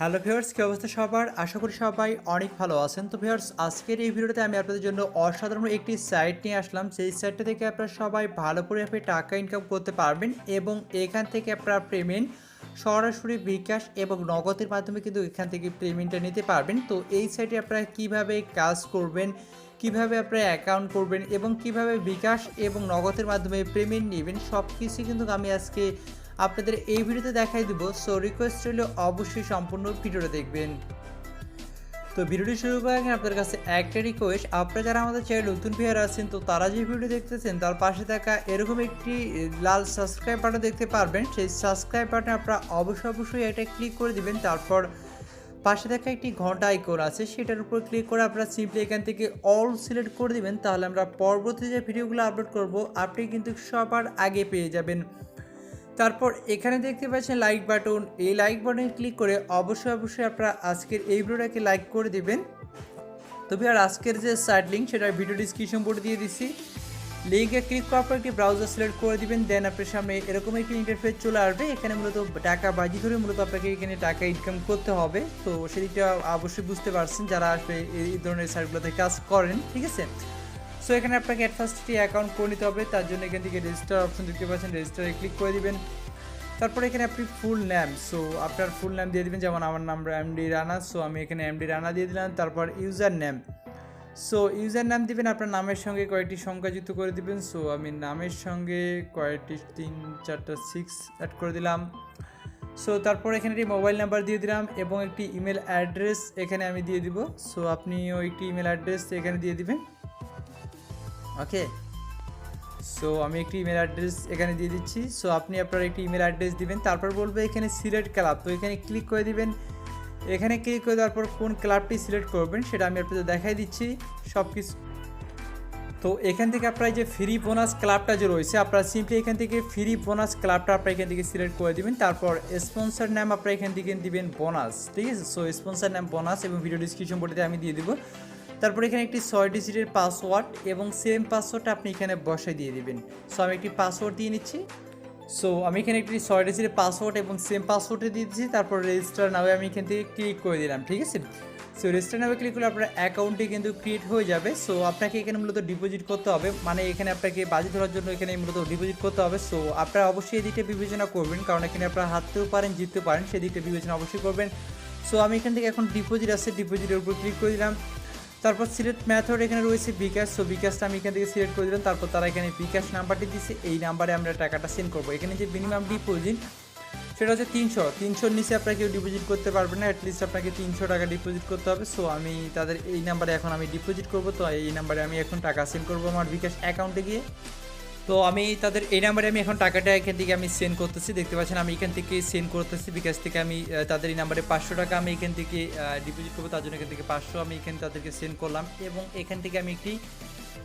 Hello viewers, কী অবস্থা সবার? আশা করি সবাই অনেক ভালো আছেন। তো ভিউয়ার্স, আজকের এই ভিডিওতে আমি আপনাদের জন্য অসাধারণ একটি সাইট নিয়ে আসলাম। সেই সাইটটা থেকে আপনারা সবাই ভালো করে আপনি টাকা ইনকাম করতে পারবেন এবং এখান থেকে আপনারা পেমেন্ট সরাসরি বিকাশ এবং নগদের মাধ্যমে কিন্তু এখান থেকে পেমেন্টটা নিতে পারবেন। তো এই সাইটে আপনারা কীভাবে কাজ করবেন, কীভাবে আপনারা অ্যাকাউন্ট করবেন এবং কীভাবে বিকাশ এবং নগদের মাধ্যমে পেমেন্ট নেবেন সব কিছু কিন্তু আমি আজকে আপনাদের এই ভিডিওতে দেখাই দিব সো রিকোয়েস্ট রইল অবশ্যই সম্পূর্ণ ভিডিওটা দেখবেন। তো ভিডিওটি শুরু করার আগে আপনাদের কাছে একটা রিকোয়েস্ট আপনারা যারা আমাদের চ্যানেল নতুন প্লেয়ার আছেন, তো তারা যে ভিডিও দেখতেছেন, তার পাশে থাকা এরকম একটি লাল সাবস্ক্রাইব বাটন দেখতে পারবেন। সেই সাবস্ক্রাইব বাটনে আপনারা অবশ্যই অবশ্যই এটা ক্লিক করে দিবেন, তারপর পাশে থাকা একটি ঘণ্টা আইকন আছে, সেটার উপর ক্লিক করে আপনারা সিম্পলি এখান থেকে অল সিলেক্ট করে দিবেন, তাহলে আমরা পরবর্তী যে ভিডিওগুলো আপলোড করব, আপনি কিন্তু সবার আগে পেয়ে যাবেন। তারপর এখানে দেখতে পাচ্ছেন লাইক বাটন এই লাইক বাটনে ক্লিক করে অবশ্যই অবশ্যই আপনারা আজকের এই ভিডিওটাকে লাইক করে দেবেন। তবে আর আজকের যে সাইট লিঙ্ক সেটা ভিডিও ডিসক্রিপশন বোর্ডে দিয়ে দিচ্ছি। লিঙ্কে ক্লিক করার পর একটি ব্রাউজার সিলেক্ট করে দিবেন। দেন আপনার সামনে এরকম একটি ইন্টারফেস চলে আসবে। এখানে মূলত টাকা বাজি ধরে মূলত আপনাকে এখানে টাকা ইনকাম করতে হবে। তো সেদিকটা অবশ্যই বুঝতে পারছেন যারা আসবে এই ধরনের সাইটগুলোতে কাজ করেন, ঠিক আছে? সো এখানে আপনাকে অ্যাট ফার্স্ট একটি অ্যাকাউন্ট করে নিতে হবে। তার জন্য এখান থেকে রেজিস্টার অপশন দেখতে পাচ্ছেন রেজিস্টারে ক্লিক করে দিবেন। তারপরে এখানে আপনি ফুল নেম সো আপনার ফুল নেম দিয়ে দিবেন। যেমন আমার নাম এমডি রানা। সো আমি এখানে এমডি রানা দিয়ে দিলাম। তারপর ইউজার নেম সো ইউজার নাম দিবেন, আপনার নামের সঙ্গে কয়েকটি সংখ্যা যুক্ত করে দিবেন। সো আমি নামের সঙ্গে কয়েকটি, তিন, চারটা সিক্স অ্যাড করে দিলাম। সো তারপর এখানে একটি মোবাইল নাম্বার দিয়ে দিলাম এবং একটি ইমেল অ্যাড্রেস এখানে আমি দিয়ে দিব। সো আপনিও একটি ইমেল অ্যাড্রেস এখানে দিয়ে দিবেন। ওকে সো আমি একটি ইমেল অ্যাড্রেস এখানে দিয়ে দিচ্ছি। সো আপনি আপনার একটি ইমেল অ্যাড্রেস দিবেন, তারপর বলবে এখানে সিলেক্ট ক্লাব তো এখানে ক্লিক করে দিবেন। এখানে ক্লিক করে দেওয়ার পর কোন ক্লাবটি সিলেক্ট করবেন, সেটা আমি আপনাদের দেখাই দিচ্ছি। সব কিছু তো এখান থেকে আপনার যে ফ্রি বোনাস ক্লাবটা যে রয়েছে, আপনারা সিম্পলি এখান থেকে ফ্রি বোনাস ক্লাবটা আপনারা এখান থেকে সিলেক্ট করে দিবেন। তারপর স্পন্সার নাম আপনারা এখান থেকে দিবেন বোনাস ঠিক আছে? সো স্পন্সার নাম বোনাস এবং ভিডিও ডিসক্রিপশন বোর্ডে আমি দিয়ে দিব। তারপর এখানে একটি ছয় ডিজিটের পাসওয়ার্ড এবং সেম পাসওয়ার্ডটা আপনি এখানে বসাই দিয়ে দিবেন। সো আমি একটি পাসওয়ার্ড দিয়ে নিচ্ছি। সো আমি এখানে একটি ছয় ডিজিটের পাসওয়ার্ড এবং সেম পাসওয়ার্ডে দিয়ে দিচ্ছি। তারপর রেজিস্টার নামে আমি এখান থেকে ক্লিক করে দিলাম, ঠিক আছে? সো রেজিস্টার নামে ক্লিক করলে আপনার অ্যাকাউন্টটি কিন্তু ক্রিয়েট হয়ে যাবে। সো আপনাকে এখানে মূলত ডিপোজিট করতে হবে। মানে এখানে আপনাকে বাজি ধরার জন্য এখানে মূলত ডিপোজিট করতে হবে। সো আপনারা অবশ্যই এদিকটা বিবেচনা করবেন। কারণ এখানে আপনারা হারতেও পারেন জিততে পারেন। সেদিকটা বিবেচনা অবশ্যই করবেন। সো আমি এখান থেকে এখন ডিপোজিট আছে। ডিপোজিটের উপর ক্লিক করে দিলাম। তারপর সিলেক্ট মেথড এখানে রয়েছে বিকাশ। সো বিকাশটা আমি এখান থেকে সিলেক্ট করে দিলাম। তারপর তারা এখানে বিকাশ নাম্বারটি দিচ্ছে এই নাম্বারে আমরা টাকাটা সেন্ড করব। এখানে যে মিনিমাম ডিপোজিট সেটা হচ্ছে তিনশো। তিনশোর নিচে আপনাকে কেউ ডিপোজিট করতে পারবে না। অ্যাটলিস্ট আপনাকে তিনশো টাকা ডিপোজিট করতে হবে। সো আমি তাদের এই নাম্বারে এখন আমি ডিপোজিট করব। তো এই নাম্বারে আমি এখন টাকা সেন্ড করব আমার বিকাশ অ্যাকাউন্টে গিয়ে। তো আমি তাদের, এই নাম্বারে আমি এখন টাকাটা এখান থেকে আমি সেন্ড করতেছি। দেখতে পাচ্ছেন, আমি এখান থেকে সেন্ড করতেছি। বিকাশ থেকে আমি তাদের এই নাম্বারে পাঁচশো টাকা আমি এখান থেকে ডিপোজিট করব। তার জন্য এখান থেকে পাঁচশো আমি এখানে তাদেরকে সেন্ড করলাম। এবং এখান থেকে আমি একটি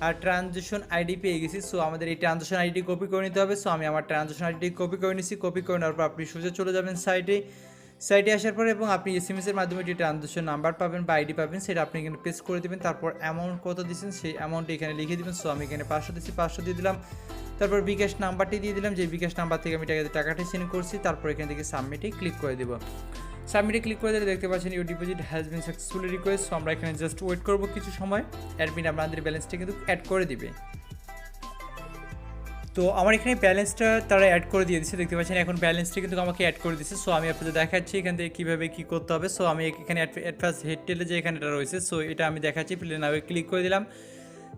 আর ট্রানজেকশন আইডি পেয়ে গেছি। সো আমাদের এই ট্রানজেকশন আইডি কপি করে নিতে হবে। সো আমি আমার ট্রানজেকশন আইডি কপি করে নিছি। কপি করে নেওয়ার পর আপনি সোজা চলে যাবেন সাইটে সাইটে আসার পরে এবং আপনি এস এম এর মাধ্যমে যে ট্রানজেকশন নাম্বার পাবেন বা আইডি পাবেন, সেটা আপনি এখানে পেস্ট করে দেবেন। তারপর অ্যামাউন্ট কত দিচ্ছেন সেই অ্যামাউন্ট এখানে লিখে দিবেন। সো আমি এখানে পাঁচশো দিচ্ছি পাঁচশো দিয়ে দিলাম। তারপর বিকাশ নাম্বারটি দিয়ে দিলাম। যে বিকাশ নাম্বার থেকে আমি টাকা টাকাটি সেন্ড করছি, তারপর এখান থেকে সাবমিটে ক্লিক করে দেবো। সাবমিটে ক্লিক করে দিলে দেখতে পাচ্ছেন your deposit has been successfully request so আমরা এখানে জাস্ট ওয়েট করব কিছু সময়। অ্যাডমিন আপনাদের ব্যালেন্সটা কিন্তু অ্যাড করে দিবে। তো আমার এখানে ব্যালেন্সটা তারা অ্যাড করে দিয়ে দিচ্ছে দেখতে পাচ্ছেন এখন ব্যালেন্সটা কিন্তু আমাকে অ্যাড করে দিচ্ছে সো আমি আপনাদের দেখাচ্ছি এখান থেকে কীভাবে কী করতে হবে। সো আমি এখানে অ্যাট ফার্স্ট হেড টেলে যে এখানে এটা রয়েছে সো এটা আমি দেখাচ্ছি। প্লে নামে ক্লিক করে দিলাম।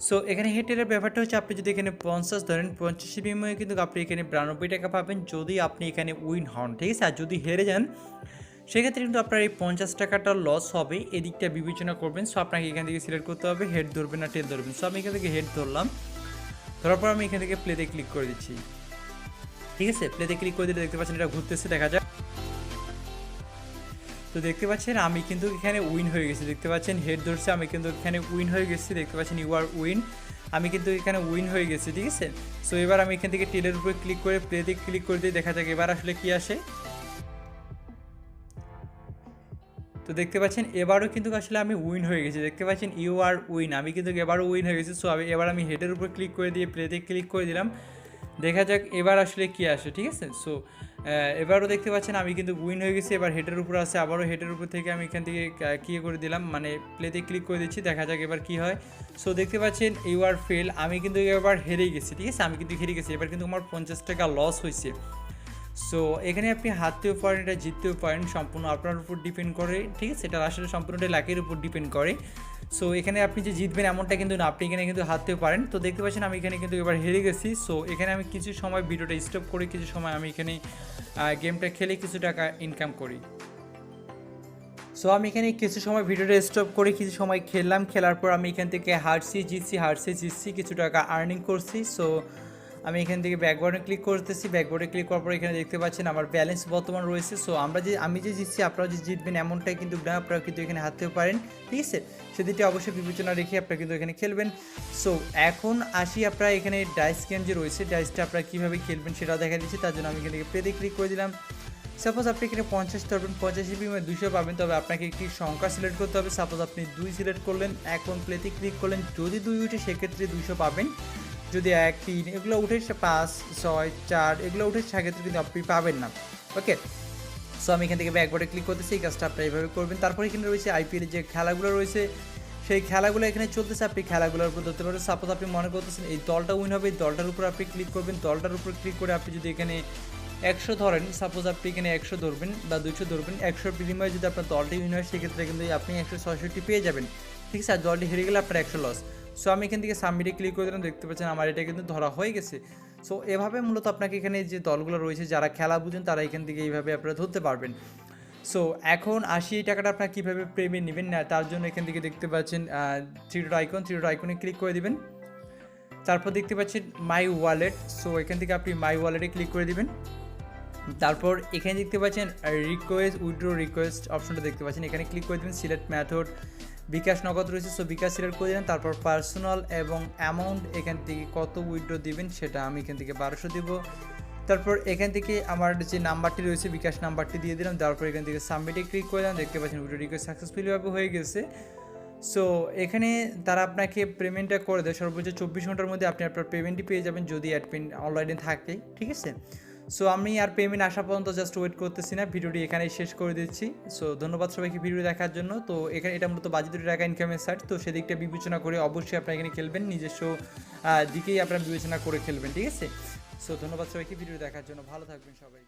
সো এখানে হেড টেলের ব্যাপারটা হচ্ছে আপনি যদি এখানে পঞ্চাশ ধরেন পঞ্চাশ বিনিময়ে কিন্তু আপনি এখানে বিরানব্বই টাকা পাবেন যদি আপনি এখানে উইন হন, ঠিক আছে? আর যদি হেরে যান, সেক্ষেত্রে কিন্তু আপনার এই পঞ্চাশ টাকাটা লস হবে। এদিকটা বিবেচনা করবেন। সো আপনাকে এখান থেকে সিলেক্ট করতে হবে হেড ধরবেন না টেল ধরবেন। সো আমি এখান থেকে হেড ধরলাম। ধরার পর আমি এখান থেকে প্লেতে ক্লিক করে দিচ্ছি। ঠিক আছে? প্লেতে ক্লিক করে দিলে দেখতে পাচ্ছেন এটা ঘুরতেছে, দেখা যাক। তো দেখতে পাচ্ছেন আমি কিন্তু এখানে উইন হয়ে গেছি। দেখতে পাচ্ছেন হেড ধরছে, আমি কিন্তু এখানে উইন হয়ে গেছি। দেখতে পাচ্ছেন ইউ আর উইন আমি কিন্তু এখানে উইন হয়ে গেছি, ঠিক আছে? সো এবার আমি এখান থেকে টেলের উপরে ক্লিক করে প্লেতে ক্লিক করে দিয়ে দেখা যাক এবার আসলে কি আসে। তো দেখতে পাচ্ছেন, এবারও কিন্তু আসলে আমি উইন হয়ে গেছি। দেখতে পাচ্ছেন ইউ আর উইন আমি কিন্তু এবারও উইন হয়ে গেছি। সো আমি এবার আমি হেডের উপর ক্লিক করে দিয়ে প্লেতে ক্লিক করে দিলাম। দেখা যাক এবার আসলে কি আসে, ঠিক আছে? সো এবারও দেখতে পাচ্ছেন, আমি কিন্তু উইন হয়ে গেছি। এবার হেডের উপর আছে, আবারও হেডের উপর থেকে আমি এখান থেকে কী করে দিলাম। মানে প্লেতে ক্লিক করে দিচ্ছি, দেখা যাক এবার কি হয়। সো দেখতে পাচ্ছেন ইউ আর ফেল আমি কিন্তু এবার হেরেই গেছি, ঠিক আছে? আমি কিন্তু হেরে গেছি। এবার কিন্তু আমার পঞ্চাশ টাকা লস হয়েছে। সো এখানে আপনি হারতেও পারেন, এটা জিততেও পারেন, সম্পূর্ণ আপনার উপর ডিপেন্ড করে, ঠিক আছে? এটা আসলে সম্পূর্ণটা লাকের উপর ডিপেন্ড করে। সো এখানে আপনি যে জিতবেন এমনটা কিন্তু না, আপনি এখানে কিন্তু হারতেও পারেন। তো দেখতে পাচ্ছেন আমি এখানে কিন্তু এবার হেরে গেছি। সো এখানে আমি কিছু সময় ভিডিওটা স্টপ করে, কিছু সময় আমি এখানে গেমটা খেলে কিছু টাকা ইনকাম করি। সো আমি এখানে কিছু সময় ভিডিওটা স্টপ করে, কিছু সময় খেললাম। খেলার পর আমি এখান থেকে হারছি, জিতছি হারছি, জিতছি, কিছু টাকা আর্নিং করছি। সো আমি এখান থেকে ব্যাকবোর্ডে ক্লিক করতেছি। ব্যাকবোর্ডে ক্লিক করার পর এখানে দেখতে পাচ্ছেন আমার ব্যালেন্স বর্তমান রয়েছে। সো আমরা যে, আমি যে জিতছি আপনারা যে জিতবেন এমনটাই কিন্তু না আপনারা কিন্তু এখানে হারতেও পারেন। ঠিক আছে? সেদিকটি অবশ্যই বিবেচনা রেখে আপনারা কিন্তু এখানে খেলবেন। সো এখন আসি আপনারা এখানে ডাইস গেম যে রয়েছে ডাইসটা আপনারা কীভাবে খেলবেন সেটাও দেখা দিচ্ছি। তার জন্য আমি এখান থেকে পেতে ক্লিক করে দিলাম। সাপোজ আপনি এখানে পঞ্চাশ ধরবেন, পঞ্চাশ বিনিময়ে দুশো পাবেন। তবে আপনাকে একটি সংখ্যা সিলেক্ট করতে হবে। সাপোজ আপনি দুই সিলেক্ট করলেন, এখন প্লেতে ক্লিক করলেন। যদি দুই উঠে, সেক্ষেত্রে দুশো পাবেন। যদি এক, তিন, এগুলো উঠে পাঁচ, ছয়, চার, এগুলো উঠে সেক্ষেত্রে কিন্তু আপনি পাবেন না। ওকে সো আমি এখান থেকে ব্যাকবোর্ডে ক্লিক করতেছি, এই কাজটা আপনি এইভাবে করবেন। তারপরে এখানে রয়েছে আইপিএল যে খেলাগুলো রয়েছে, সেই খেলাগুলো এখানে চলতেছে। আপনি খেলাগুলোর উপর ধরতে পারেন। সাপোজ আপনি মনে করতেছেন এই দলটা উইন হবে, এই দলটার উপর আপনি ক্লিক করবেন। দলটার উপর ক্লিক করে আপনি যদি এখানে একশো ধরেন সাপোজ আপনি এখানে একশো ধরবেন বা দুশো ধরবেন, একশোর বিনিময়ে যদি আপনার দলটি উইন হয়, সেক্ষেত্রে কিন্তু আপনি একশো ছয়ষট্টি পেয়ে যাবেন। ঠিক আছে? আর দলটি হেরে গেলে আপনার একশো লস সো আমি এখান থেকে সাবমিটে ক্লিক করে দিলাম, দেখতে পাচ্ছেন আমার এটা কিন্তু ধরা হয়ে গেছে। সো এভাবে মূলত আপনাকে এখানে যে দলগুলো রয়েছে, যারা খেলা বুঝেন, তারা এখান থেকে এইভাবে আপনারা ধরতে পারবেন। সো এখন আশি এই টাকাটা আপনারা কীভাবে প্রেমে নেবেন, না তার জন্য এখান থেকে দেখতে পাচ্ছেন three dot icon three dot আইকনে ক্লিক করে দিবেন। তারপর দেখতে পাচ্ছেন মাই ওয়ালেট সো এখান থেকে আপনি মাই ওয়ালেটে ক্লিক করে দিবেন। তারপর এখানে দেখতে পাচ্ছেন রিকোয়েস্ট উইড্রো রিকোয়েস্ট অপশনটা দেখতে পাচ্ছেন। এখানে ক্লিক করে দেবেন সিলেক্ট মেথড বিকাশ নগদ রয়েছে সো বিকাশ সিলেক্ট করে দেবেন। তারপর পার্সোনাল এবং অ্যামাউন্ট এখান থেকে কত উইড্রো দিবেন সেটা আমি এখান থেকে বারোশো দিব। তারপর এখান থেকে আমার যে নাম্বারটি রয়েছে, বিকাশ নাম্বারটি দিয়ে দিলাম। তারপর এখান থেকে সাবমিটে ক্লিক করে দিলাম। দেখতে পাচ্ছেন উইড্রো রিকোয়েস্ট সাকসেসফুলিভাবে হয়ে গেছে। সো এখানে তারা আপনাকে পেমেন্টটা করে দেয়। সর্বোচ্চ চব্বিশ ঘণ্টার মধ্যে আপনি আপনার পেমেন্টটি পেয়ে যাবেন যদি অ্যাডমিন অনলাইনে থাকে। ঠিক আছে? সো আমি আর পেমেন্ট আসা পর্যন্ত জাস্ট ওয়েট করতেছি না। ভিডিওটি এখানেই শেষ করে দিচ্ছি। সো ধন্যবাদ সবাইকে ভিডিও দেখার জন্য। তো এখানে এটা মূলত বাজেট টাকা ইনকামের সাইট তো সেদিকটা বিবেচনা করে অবশ্যই আপনারা এখানে খেলবেন। নিজস্ব দিকেই আপনারা বিবেচনা করে খেলবেন, ঠিক আছে? সো ধন্যবাদ সবাইকে ভিডিও দেখার জন্য। ভালো থাকবেন সবাই।